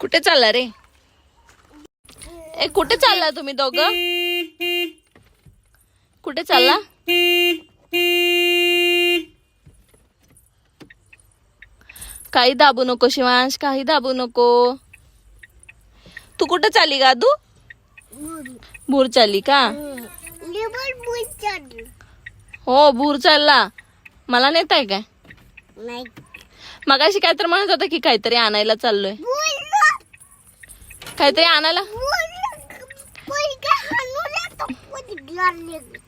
कुठे चालला रे? ए कुठे चालला तुम्ही दोघं? कुठे चालला? काही दाबू नको शिवांश. काही दाबू नको. तू कुठे चालली का तू भूर चालली का? हो भूर चालला. मला नेत आहे काय मगाशी काय तर म्हणत होता की काहीतरी आणायला चाललोय. काहीतरी आणायला?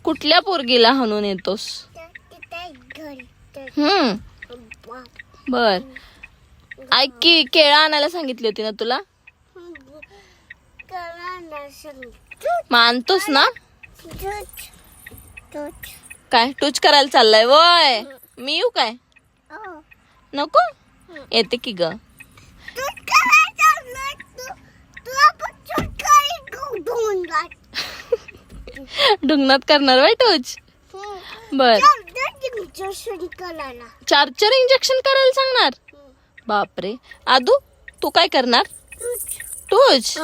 कुठल्या पोरगीला हाणून येतोस? हम्म. बर. ऐक की केळं आणायला सांगितली होती ना तुला? मग आणतोस ना? काय टूच करायला चाललाय? वय मी येऊ काय? नको? येते की ग. ढुंगणात करणार बाय टूच? बर. चार चार इंजेक्शन करायला सांगणार? बापरे. आदू तू काय करणार? टूच?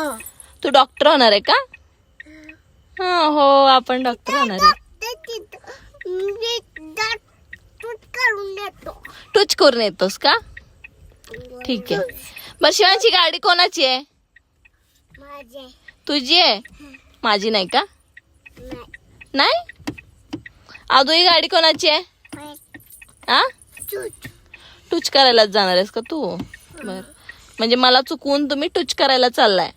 तू डॉक्टर होणार आहे का? हा हो आपण डॉक्टर होणार आहे. टूच करून येतोस का? ठीक आहे. बर शिवांची गाडी कोणाची आहे? माझे तुझी आहे? माझी नाही का? नाही? आदू ही गाडी कोणाची आहे? हा? टूच. करायलाच जाणार आहेस का तू? बर. म्हणजे मला चुकवून तुम्ही टूच करायला चाललाय.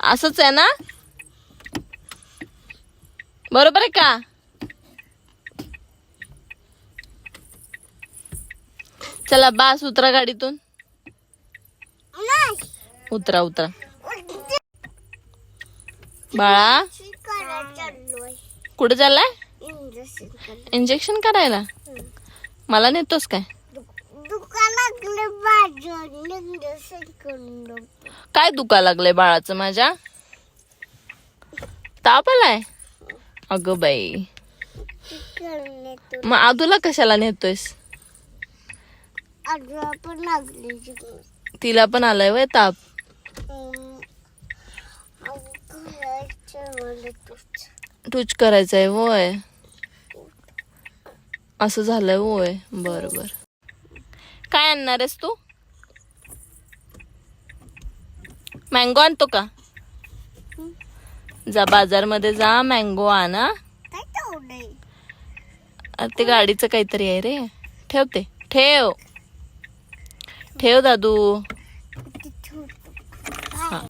असंच आहे ना? बरोबर आहे का? चला बास उतरा गाडीतून. उतरा उतरा. बाळा. कुठे चाललाय? इंजेक्शन करायला. मला नेतोस काय? काय दुखा लागलंय बाळाचं माझ्या? ताप आलाय? अगं बाई. मग आदूला कशाला नेतोयस? तिला पण आलाय वय ताप. टूच करायचंय होय असं झालंय होय बर बर काय आणणार आहेस तू? मँगो आणतो का? जा बाजारमध्ये जा मँगो आणा अरे ते गाडीचं काहीतरी आहे रे. ठेवते ठेव. ठेव दादू.